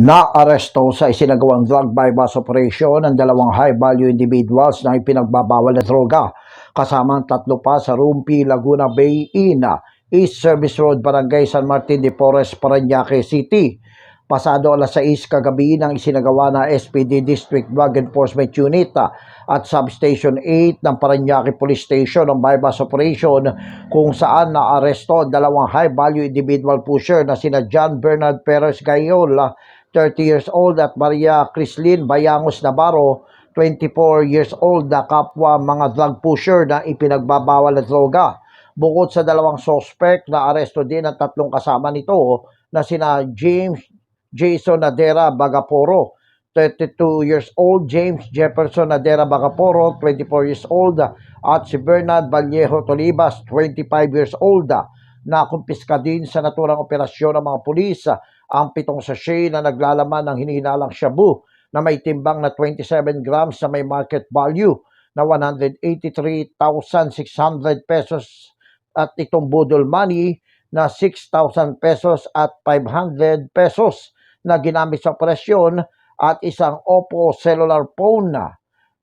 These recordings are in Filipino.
Naaresto sa isinagawang drug bypass operation ang dalawang high-value individuals na ipinagbabawal na droga kasama ang tatlo pa sa Rumpi, Laguna Bay, Ina, East Service Road, Barangay San Martin de Porres, Parañaque City. Pasado alas 6 kagabi ng isinagawa na SPD District Drug Enforcement Unit at Substation 8 ng Parañaque Police Station ang bypass operation kung saan naaresto ang dalawang high-value individual pusher na sina John Bernard Perez Gayola, 30 years old at Maria Crislin Bayangos Navarro, 24 years old na kapwa mga drug pusher na ipinagbabawal na droga. Bukod sa dalawang suspect na aresto din ang tatlong kasama nito na sina James Jason Nadera Bagaporo, 32 years old, James Jefferson Nadera Bagaporo, 24 years old, at si Bernard Vallejo Tolibas, 25 years old. Nakumpiska din sa naturang operasyon ng mga pulis ang pitong sachet na naglalaman ng hinihinalang shabu na may timbang na 27 grams na may market value na 183,600 pesos at itong budol money na 6,000 pesos at 500 pesos na ginamit sa operasyon at isang Oppo cellular phone na.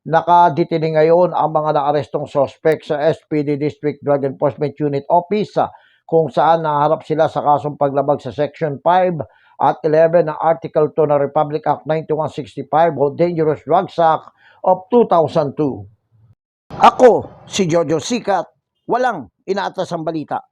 Nakadetini ngayon ang mga naarestong suspect sa SPD District Drug Enforcement Unit Office kung saan naharap sila sa kasong paglabag sa Section 5 at 11 ng Article 2 ng Republic Act 9165 o Dangerous Drugs Act of 2002. Ako, si Jojo Sikat, walang inaatas ang balita.